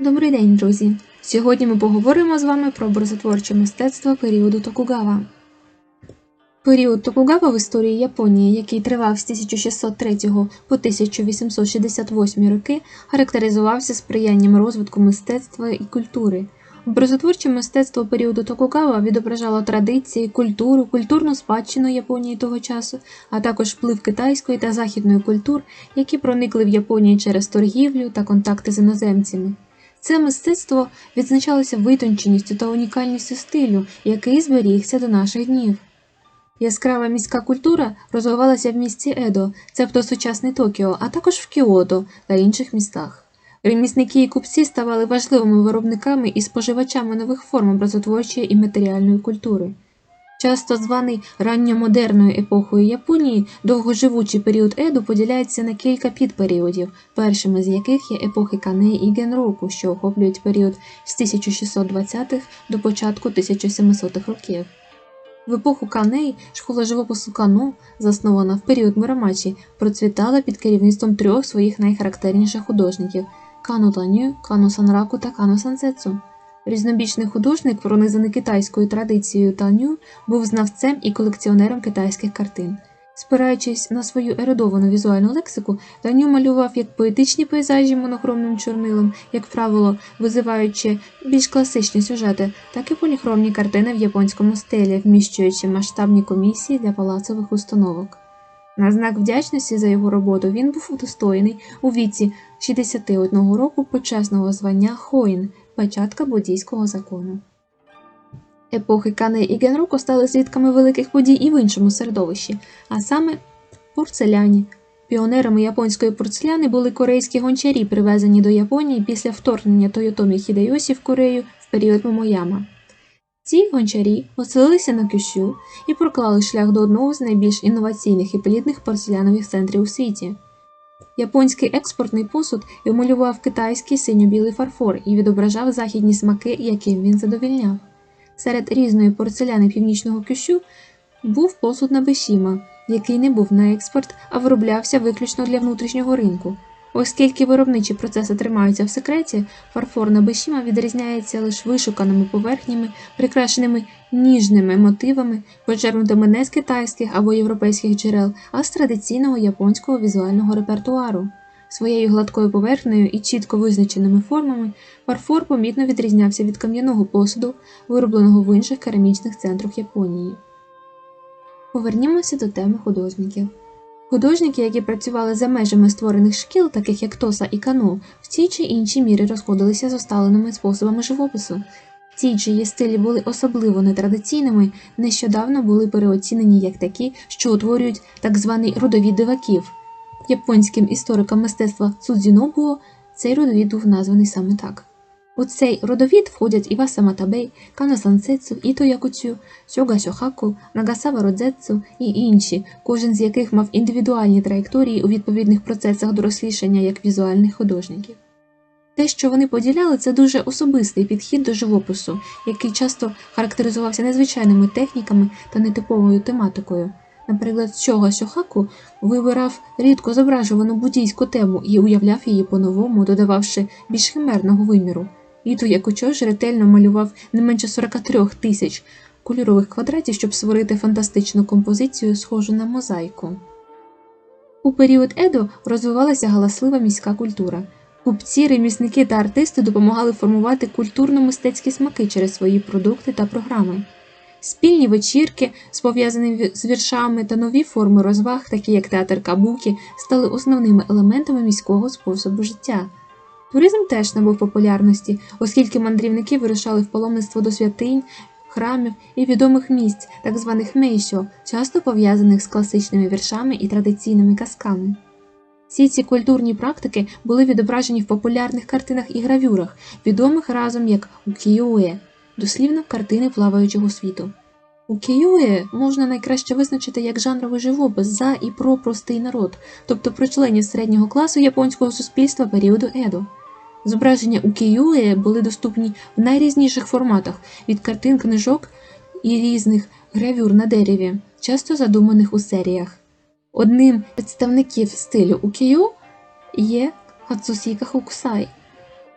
Добрий день, друзі! Сьогодні ми поговоримо з вами про образотворче мистецтво періоду Токугава. Період Токугава в історії Японії, який тривав з 1603 по 1868 роки, характеризувався сприянням розвитку мистецтва і культури. Образотворче мистецтво періоду Токугава відображало традиції, культуру, культурну спадщину Японії того часу, а також вплив китайської та західної культур, які проникли в Японію через торгівлю та контакти з іноземцями. Це мистецтво відзначалося витонченістю та унікальністю стилю, який зберігся до наших днів. Яскрава міська культура розвивалася в місті Едо, цебто сучасний Токіо, а також в Кіото та інших містах. Ремісники і купці ставали важливими виробниками і споживачами нових форм образотворчої і матеріальної культури. Часто званий ранньомодерною епохою Японії, довгоживучий період Еду поділяється на кілька підперіодів, першими з яких є епохи Канеї і Генроку, що охоплюють період з 1620-х до початку 1700-х років. В епоху Канеї школа живопису Кано, заснована в період Мурамачі, процвітала під керівництвом трьох своїх найхарактерніших художників Кано Таню, Кано Санраку та Кано Сансетсу. Різнобічний художник, пронизаний китайською традицією Таню, був знавцем і колекціонером китайських картин. Спираючись на свою ерудовану візуальну лексику, Таню малював як поетичні пейзажі монохромним чорнилом, як правило, визиваючи більш класичні сюжети, так і поліхромні картини в японському стилі, вміщуючи масштабні комісії для палацових установок. На знак вдячності за його роботу він був удостоєний у віці 61 року почесного звання Хоїн, печатка буддійського закону. Епохи Кане і Генроку стали свідками великих подій і в іншому середовищі, а саме порцеляні. Піонерами японської порцеляни були корейські гончарі, привезені до Японії після вторгнення Тойотомі Хідайосі в Корею в період Момояма. Ці гончарі оселилися на Кюшю і проклали шлях до одного з найбільш інноваційних і плідних порцелянових центрів у світі. Японський експортний посуд емалював китайський синьо-білий фарфор і відображав західні смаки, яким він задовільняв. Серед різної порцеляни північного кющу був посуд на бешіма, який не був на експорт, а вироблявся виключно для внутрішнього ринку. Оскільки виробничі процеси тримаються в секреті, фарфор на бешіма відрізняється лише вишуканими поверхнями, прикрашеними ніжними мотивами, почерпнутими не з китайських або європейських джерел, а з традиційного японського візуального репертуару. Своєю гладкою поверхнею і чітко визначеними формами фарфор помітно відрізнявся від кам'яного посуду, виробленого в інших керамічних центрах Японії. Повернімося до теми художників. Художники, які працювали за межами створених шкіл, таких як Тоса і Кано, в цій чи іншій мірі розходилися з усталеними способами живопису. Ті, чиї стилі були особливо нетрадиційними, нещодавно були переоцінені як такі, що утворюють так званий родовід диваків. Японським історикам мистецтва Цудзінобуо цей родовід був названий саме так. У цей родовід входять Іваса Матабей, Кано Сансетсу, Іто Якуцю, Сьога Сьохаку, Нагасава Родзетсу і інші, кожен з яких мав індивідуальні траєкторії у відповідних процесах дорослішання як візуальних художників. Те, що вони поділяли, це дуже особистий підхід до живопису, який часто характеризувався незвичайними техніками та нетиповою тематикою. Наприклад, Сьога Сьохаку вибирав рідко зображувану буддійську тему і уявляв її по-новому, додававши більш химерного виміру. Іто Якучо ж ретельно малював не менше 43 тисяч кольорових квадратів, щоб створити фантастичну композицію, схожу на мозаїку. У період Едо розвивалася галаслива міська культура. Купці, ремісники та артисти допомагали формувати культурно-мистецькі смаки через свої продукти та програми. Спільні вечірки, пов'язані з віршами та нові форми розваг, такі як театр кабукі, стали основними елементами міського способу життя. Туризм теж набув популярності, оскільки мандрівники вирушали в паломництво до святинь, храмів і відомих місць, так званих мейшо, часто пов'язаних з класичними віршами і традиційними казками. Всі ці культурні практики були відображені в популярних картинах і гравюрах, відомих разом як укіюе, дослівно картини плаваючого світу. Укіюе можна найкраще визначити як жанровий живопис за і про простий народ, тобто про членів середнього класу японського суспільства періоду Едо. Зображення укіюе були доступні в найрізніших форматах від картин книжок і різних гравюр на дереві, часто задуманих у серіях. Одним з представників стилю укію є Хацусіка Хокусай.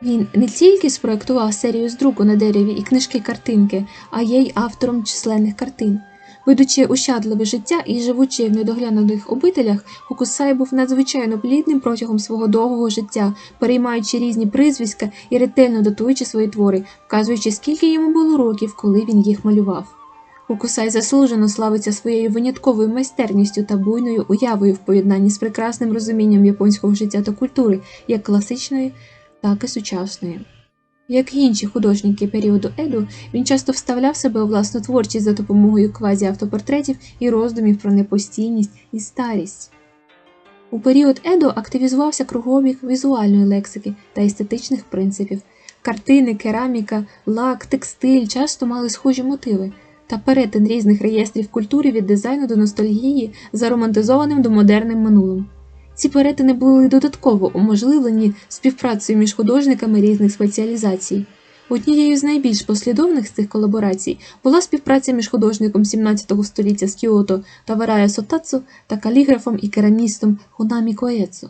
Він не тільки спроектував серію з друку на дереві і книжки-картинки, а є й автором численних картин. Ведучи ощадливе життя і живучи в недоглянутих обителях, Хокусай був надзвичайно плідним протягом свого довгого життя, переймаючи різні прізвиська і ретельно датуючи свої твори, вказуючи, скільки йому було років, коли він їх малював. Хокусай заслужено славиться своєю винятковою майстерністю та буйною уявою в поєднанні з прекрасним розумінням японського життя та культури, як класичної, так і сучасної. Як і інші художники періоду Еду, він часто вставляв себе у власну творчість за допомогою квазі-автопортретів і роздумів про непостійність і старість. У період Едо активізувався кругообіг візуальної лексики та естетичних принципів. Картини, кераміка, лак, текстиль часто мали схожі мотиви та перетин різних реєстрів культури від дизайну до ностальгії за романтизованим до модерним минулим. Ці перетини були додатково уможливлені співпрацею між художниками різних спеціалізацій. Однією з найбільш послідовних з цих колаборацій була співпраця між художником 17 століття з Кіото Таварая Сотацу та каліграфом і керамістом Хунамі Коецу.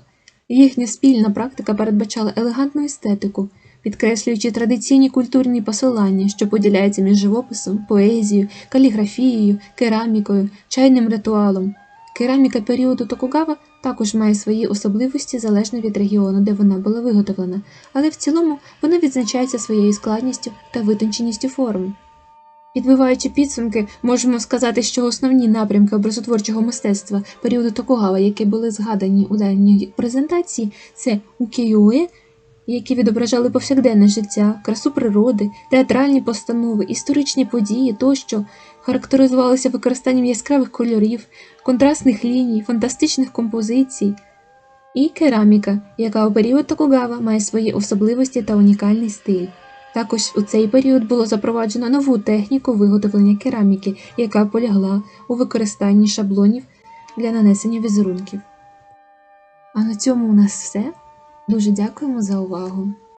Їхня спільна практика передбачала елегантну естетику, підкреслюючи традиційні культурні посилання, що поділяються між живописом, поезією, каліграфією, керамікою, чайним ритуалом. Кераміка періоду Токугава також має свої особливості залежно від регіону, де вона була виготовлена, але в цілому вона відзначається своєю складністю та витонченістю форм. Підбиваючи підсумки, можемо сказати, що основні напрямки образотворчого мистецтва періоду Токугава, які були згадані у даній презентації, це укіюе, які відображали повсякденне життя, красу природи, театральні постанови, історичні події тощо характеризувалися використанням яскравих кольорів, контрастних ліній, фантастичних композицій, і кераміка, яка у період Токугава має свої особливості та унікальний стиль. Також у цей період було запроваджено нову техніку виготовлення кераміки, яка полягла у використанні шаблонів для нанесення візерунків. А на цьому у нас все. Дуже дякуємо за увагу!